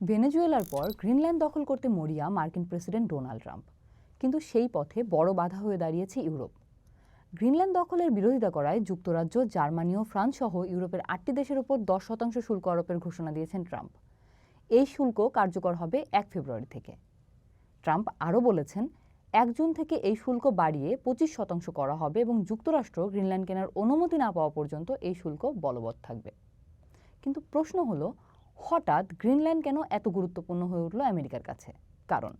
ভেনেজুয়েলার পর গ্রিনল্যান্ড দখল করতে মরিয়া মার্কিন প্রেসিডেন্ট ডোনাল্ড ট্রাম্প। কিন্তু সেই পথে বড় বাধা হয়ে দাঁড়িয়েছে ইউরোপ। গ্রিনল্যান্ড দখলের বিরোধিতা করায় যুক্তরাজ্য, জার্মানি ও ফ্রান্স সহ ইউরোপের আটটি দেশের উপর দশ শতাংশ শুল্ক আরোপের ঘোষণা দিয়েছেন ট্রাম্প। এই শুল্ক কার্যকর হবে এক ফেব্রুয়ারি থেকে। ট্রাম্প আরও বলেছেন, এক জুন থেকে এই শুল্ক বাড়িয়ে পঁচিশ শতাংশ করা হবে এবং যুক্তরাষ্ট্র গ্রিনল্যান্ড কেনার অনুমতি না পাওয়া পর্যন্ত এই শুল্ক বলবৎ থাকবে। কিন্তু প্রশ্ন হলো হঠাৎ গ্রিনল্যান্ড কেন এত গুরুত্বপূর্ণ হয়ে উঠল আমেরিকার কাছে? কারণ,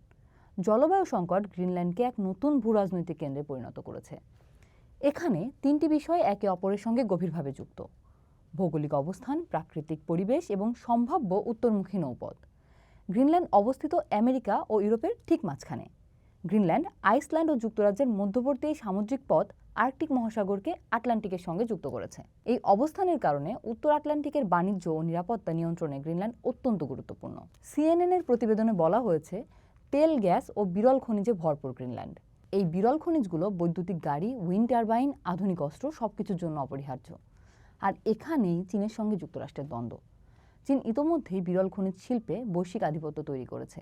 জলবায়ু সংকট গ্রিনল্যান্ডকে এক নতুন ভূরাজনৈতিক কেন্দ্রে পরিণত করেছে। এখানে তিনটি বিষয় একে অপরের সঙ্গে গভীরভাবে যুক্ত। ভৌগোলিক অবস্থান, প্রাকৃতিক পরিবেশ এবং সম্ভাব্য উত্তরমুখী নৌপথ। গ্রিনল্যান্ড অবস্থিত আমেরিকা ও ইউরোপের ঠিক মাঝখানে। গ্রিনল্যান্ড, আইসল্যান্ড ও যুক্তরাজ্যের মধ্যবর্তী সামুদ্রিক পথ আর্কটিক মহাসাগরকে আটলান্টিকের সঙ্গে যুক্ত করেছে। এই অবস্থানের কারণে উত্তর আটলান্টিকের বাণিজ্য ও নিরাপত্তা নিয়ন্ত্রণে গ্রিনল্যান্ড অত্যন্ত গুরুত্বপূর্ণ। সিএনএন এর প্রতিবেদনে বলা হয়েছে, তেল, গ্যাস ও বিরল খনিজে ভরপুর গ্রিনল্যান্ড। এই বিরল খনিজগুলো বৈদ্যুতিক গাড়ি, উইন্ড টারবাইন, আধুনিক অস্ত্র সবকিছুর জন্য অপরিহার্য। আর এখানেই চীনের সঙ্গে যুক্তরাষ্ট্রের দ্বন্দ্ব। চীন ইতোমধ্যেই বিরল খনিজ শিল্পে বৈশ্বিক আধিপত্য তৈরি করেছে,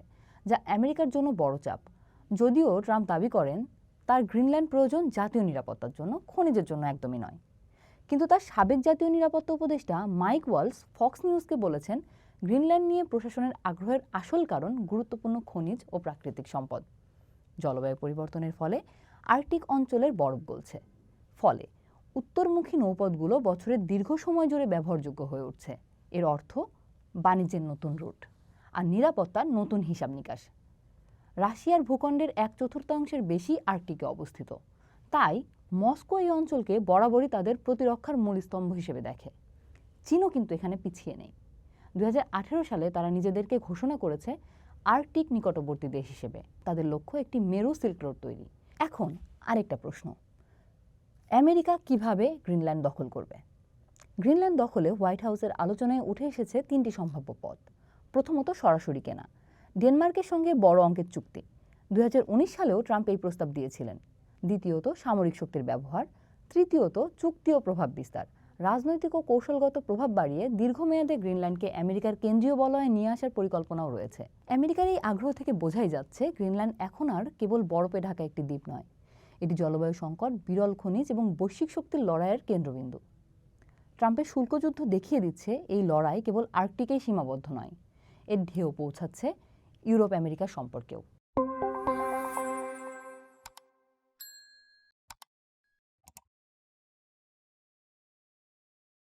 যা আমেরিকার জন্য বড় চাপ। যদিও ট্রাম্প দাবি করেন তার গ্রিনল্যান্ড প্রয়োজন জাতীয় নিরাপত্তার জন্য, খনিজের জন্য একদমই নয়। কিন্তু তার সাবেক জাতীয় নিরাপত্তা উপদেষ্টা মাইক ওয়ালস ফক্স নিউজকে বলেছেন, গ্রিনল্যান্ড নিয়ে প্রশাসনের আগ্রহের আসল কারণ গুরুত্বপূর্ণ খনিজ ও প্রাকৃতিক সম্পদ। জলবায়ু পরিবর্তনের ফলে আর্কটিক অঞ্চলের বরফ গলছে। ফলে উত্তরমুখী নৌপথগুলো বছরের দীর্ঘ সময় জুড়ে ব্যবহারযোগ্য হয়ে উঠছে। এর অর্থ বাণিজ্যের নতুন রুট আর নিরাপত্তার নতুন হিসাব নিকাশ। রাশিয়ার ভূখণ্ডের এক চতুর্থাংশের বেশি আর্কটিকে অবস্থিত। তাই মস্কো এই অঞ্চলকে বরাবরই তাদের প্রতিরক্ষার মূল স্তম্ভ হিসেবে দেখে। চীনও কিন্তু এখানে পিছিয়ে নেই। দু হাজার আঠেরো সালে তারা নিজেদেরকে ঘোষণা করেছে আর্কটিক নিকটবর্তী দেশ হিসেবে। তাদের লক্ষ্য একটি মেরু সিল্ক রোড তৈরি। এখন আরেকটা প্রশ্ন। আমেরিকা কীভাবে গ্রিনল্যান্ড দখল করবে? গ্রিনল্যান্ড দখলে হোয়াইট হাউসের আলোচনায় উঠে এসেছে তিনটি সম্ভাব্য পথ। প্রথমত সরাসরি কেনা। ডেনমার্কের সঙ্গে বড় অঙ্কের চুক্তি। দুই হাজার উনিশ সালেও ট্রাম্প এই প্রস্তাব দিয়েছিলেন। দ্বিতীয়ত সামরিক শক্তির ব্যবহার, তৃতীয়ত চুক্তি ও প্রভাব বিস্তার। রাজনৈতিক ও কৌশলগত প্রভাব বাড়িয়ে দীর্ঘমেয়াদে গ্রিনল্যান্ডকে আমেরিকার কেন্দ্রীয় বলয়ে নিয়ে আসার পরিকল্পনাও রয়েছে। আমেরিকার এই আগ্রহ থেকে বোঝাই যাচ্ছে, গ্রিনল্যান্ড এখন আর কেবল বরফে ঢাকা একটি দ্বীপ নয়। এটি জলবায়ু সংকট, বিরল খনিজ এবং বৈশ্বিক শক্তির লড়াইয়ের কেন্দ্রবিন্দু। ট্রাম্পের শুল্কযুদ্ধ দেখিয়ে দিচ্ছে, এই লড়াই কেবল আর্কটিকেই সীমাবদ্ধ নয়। এর ঢেউ পৌঁছাচ্ছে ইউরোপ আমেরিকা সম্পর্কেও।